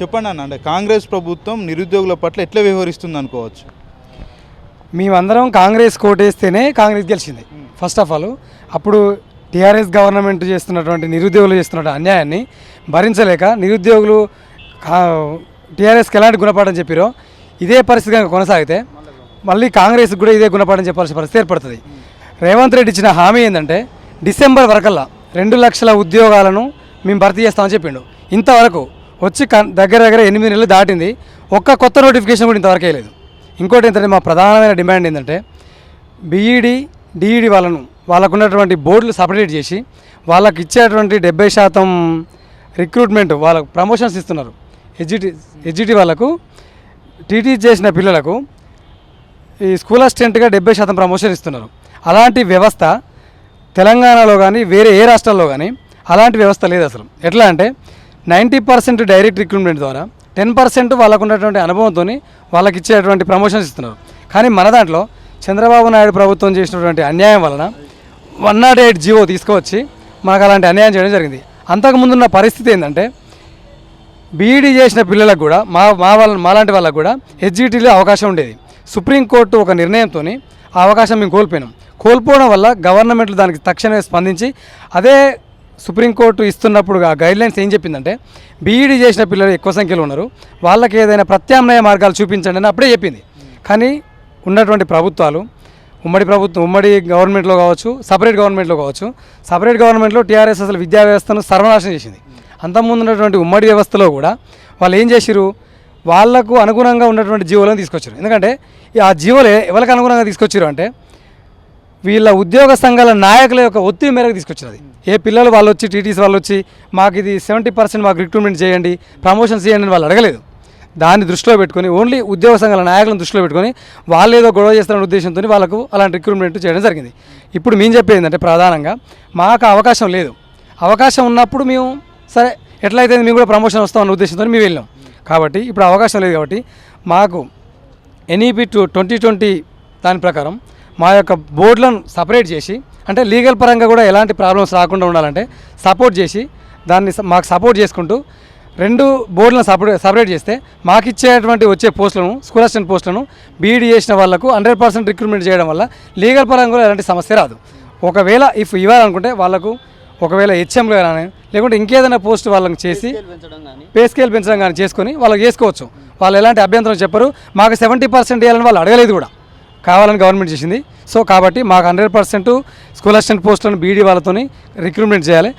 చెప్పండి అన్న అంటే కాంగ్రెస్ ప్రభుత్వం నిరుద్యోగుల పట్ల ఎట్లా వ్యవహరిస్తుంది అనుకోవచ్చు? మేమందరం కాంగ్రెస్ కోటేస్తేనే కాంగ్రెస్ గెలిచింది ఫస్ట్ ఆఫ్ ఆల్. అప్పుడు టీఆర్ఎస్ గవర్నమెంట్ చేస్తున్నటువంటి నిరుద్యోగులు చేస్తున్న అన్యాయాన్ని భరించలేక నిరుద్యోగులు టీఆర్ఎస్కి ఎలాంటి గుణపాఠం చెప్పారో ఇదే పరిస్థితి కనుక కొనసాగితే మళ్ళీ కాంగ్రెస్కి కూడా ఇదే గుణపాఠం చెప్పాల్సిన పరిస్థితి ఏర్పడుతుంది. రేవంత్ రెడ్డి ఇచ్చిన హామీ ఏంటంటే డిసెంబర్ వరకల్లా రెండు లక్షల ఉద్యోగాలను మేము భర్తీ చేస్తామని చెప్పిండు. ఇంతవరకు వచ్చి కన్- దగ్గర దగ్గర ఎనిమిది నెలలు దాటింది. ఒక్క కొత్త నోటిఫికేషన్ కూడా ఇంతవరకు వేయలేదు. ఇంకోటి ఏంటంటే మా ప్రధానమైన డిమాండ్ ఏంటంటే బీఈడి డిఈడి వాళ్ళను వాళ్ళకు ఉన్నటువంటి బోర్డులు సపరేట్ చేసి వాళ్ళకి ఇచ్చేటువంటి డెబ్బై శాతం రిక్రూట్మెంట్ వాళ్ళకు ప్రమోషన్స్ ఇస్తున్నారు. హెచ్జిటి హెచ్జిటి వాళ్ళకు టీటీ చేసిన పిల్లలకు ఈ స్కూల్ అసిస్టెంట్గా డెబ్బై శాతం ప్రమోషన్ ఇస్తున్నారు. అలాంటి వ్యవస్థ తెలంగాణలో కానీ వేరే ఏ రాష్ట్రాల్లో కానీ అలాంటి వ్యవస్థ లేదు అసలు. ఎట్లా అంటే నైంటీ పర్సెంట్ డైరెక్ట్ రిక్రూట్మెంట్ ద్వారా టెన్ పర్సెంట్ వాళ్ళకు ఉన్నటువంటి అనుభవంతో వాళ్ళకి ఇచ్చేటువంటి ప్రమోషన్స్ ఇస్తున్నారు. కానీ మన దాంట్లో చంద్రబాబు నాయుడు ప్రభుత్వం చేసినటువంటి అన్యాయం వలన వన్ నాట్ ఎయిట్ జీవో తీసుకువచ్చి మనకు అలాంటి అన్యాయం చేయడం జరిగింది. అంతకుముందున్న పరిస్థితి ఏంటంటే బీఈడీ చేసిన పిల్లలకు కూడా మా మా వాళ్ళ మాలాంటి వాళ్ళకు కూడా హెచ్జిటీలో అవకాశం ఉండేది. సుప్రీంకోర్టు ఒక నిర్ణయంతో ఆ అవకాశం మేము కోల్పోయినాం. కోల్పోవడం వల్ల గవర్నమెంట్లు దానికి తక్షణమే స్పందించి అదే సుప్రీంకోర్టు ఇస్తున్నప్పుడు ఆ గైడ్లైన్స్ ఏం చెప్పిందంటే బీఈడీ చేసిన పిల్లలు ఎక్కువ సంఖ్యలో ఉన్నారు. వాళ్ళకి ఏదైనా ప్రత్యామ్నాయ మార్గాలు చూపించండి అని అప్పుడే చెప్పింది. కానీ ఉన్నటువంటి ప్రభుత్వాలు ఉమ్మడి ప్రభుత్వం ఉమ్మడి గవర్నమెంట్లో కావచ్చు సపరేట్ గవర్నమెంట్లో కావచ్చు సపరేట్ గవర్నమెంట్లో టీఆర్ఎస్ అసలు విద్యా వ్యవస్థను సర్వనాశనం చేసింది. అంతకుముందు ఉన్నటువంటి ఉమ్మడి వ్యవస్థలో కూడా వాళ్ళు ఏం చేసిరు వాళ్ళకు అనుగుణంగా ఉన్నటువంటి జీవోలను తీసుకొచ్చారు ఎందుకంటే ఆ జీవోలే ఎవరికి అనుగుణంగా తీసుకొచ్చారు అంటే వీళ్ళ ఉద్యోగ సంఘాల నాయకుల యొక్క ఒత్తిడి మేరకు తీసుకొచ్చినది. ఏ పిల్లలు వాళ్ళు వచ్చి టీటీసీ వాళ్ళు వచ్చి మాకు ఇది సెవెంటీ పర్సెంట్ మాకు రిక్రూట్మెంట్ చేయండి ప్రమోషన్స్ చేయండి అని వాళ్ళు అడగలేదు. దాన్ని దృష్టిలో పెట్టుకొని ఓన్లీ ఉద్యోగ సంఘాల నాయకులను దృష్టిలో పెట్టుకొని వాళ్ళు ఏదో గొడవ చేస్తున్న ఉద్దేశంతో వాళ్ళకు అలాంటి రిక్రూట్మెంట్ చేయడం జరిగింది. ఇప్పుడు మేము చెప్పేది ఏంటంటే ప్రధానంగా మాకు అవకాశం లేదు. అవకాశం ఉన్నప్పుడు మేము సరే ఎట్లయితే మేము కూడా ప్రమోషన్ వస్తామన్న ఉద్దేశంతో మేము వెళ్ళాం. కాబట్టి ఇప్పుడు అవకాశం లేదు కాబట్టి మాకు ఎన్ఈపి టూ ట్వంటీ ట్వంటీ దాని ప్రకారం మా యొక్క బోర్డులను సపరేట్ చేసి అంటే లీగల్ పరంగా కూడా ఎలాంటి ప్రాబ్లమ్స్ రాకుండా ఉండాలంటే సపోర్ట్ చేసి దాన్ని మాకు సపోర్ట్ చేసుకుంటూ రెండు బోర్డులను సపరేట్ సపరేట్ చేస్తే మాకు ఇచ్చేటువంటి వచ్చే పోస్టులను స్కూల్ అసిస్టెంట్ పోస్టులను బీఈడీ చేసిన వాళ్ళకు హండ్రెడ్ పర్సెంట్ రిక్రూట్మెంట్ చేయడం వల్ల లీగల్ పరంగా కూడా ఎలాంటి సమస్య రాదు. ఒకవేళ ఇఫ్ ఇవ్వాలనుకుంటే వాళ్ళకు ఒకవేళ హెచ్ఎంలో కానీ లేకుంటే ఇంకేదైనా పోస్ట్ వాళ్ళకి చేసి పే స్కేల్ పెంచడం కానీ చేసుకొని వాళ్ళకి చేసుకోవచ్చు. వాళ్ళు ఎలాంటి అభ్యంతరం చెప్పరు. మాకు సెవెంటీ పర్సెంట్ ఇవ్వాలని వాళ్ళు అడగలేదు కూడా. కావాలని గవర్నమెంట్ చేసింది. సో కాబట్టి మాకు హండ్రెడ్ పర్సెంట్ స్కూల్ అసిస్టెంట్ పోస్టులను బీడీ వాళ్ళతోని రిక్రూట్మెంట్ చేయాలి.